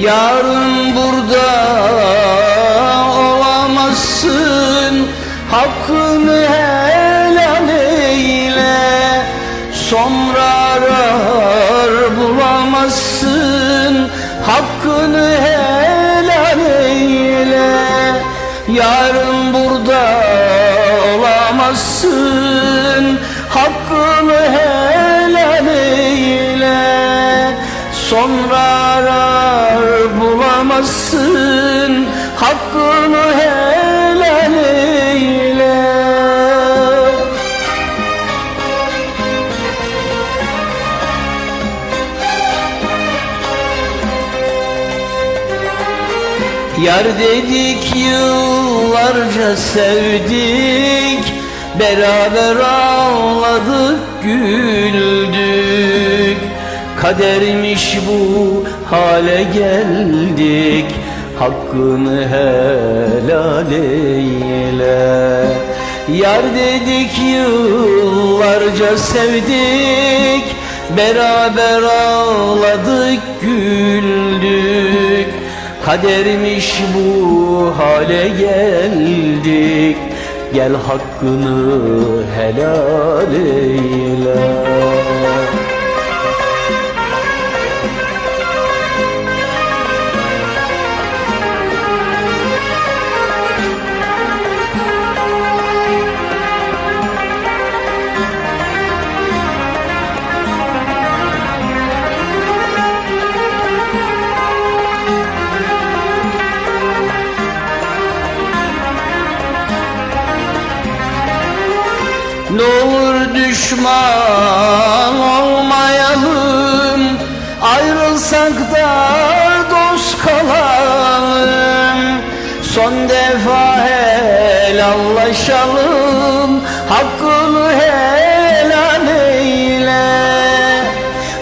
Yarın burada olamazsın. Hakkını helal eyle. Sonra arar bulamazsın. Hakkını helal eyle. Yarın burada olamazsın bulamazsın Hakkını helal eyle. Yar dedik yıllarca sevdik Beraber ağladık güldük. Kadermiş bu hale geldik Hakkını helal eyle. Yar dedik yıllarca sevdik. Beraber ağladık güldük. Kadermiş bu hale geldik. Gel hakkını helal eyle Ne olur düşman olmayalım Ayrılsak da dost kalalım. Son defa helallaşalım Hakkını helal eyle.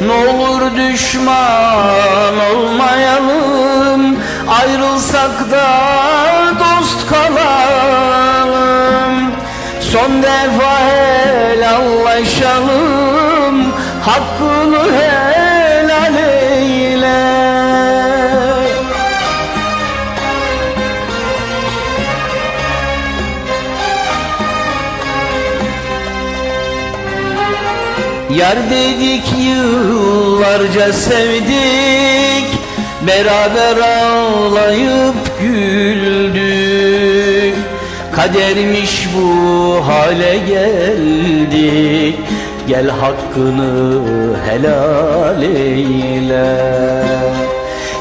Ne olur düşman olmayalım Ayrılsak da Son defa helallaşalım Hakkını helal eyle. Yar dedik yıllarca sevdik Beraber ağlayıp güldük Kadermiş bu hale geldik. Gel hakkını helal eyle.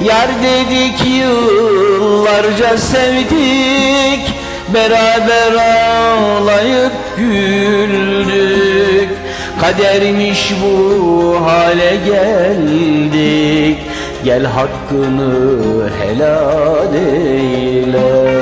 Yar dedik yıllarca sevdik. Beraber ağlayıp güldük. Kadermiş bu hale geldik. Gel hakkını helal eyle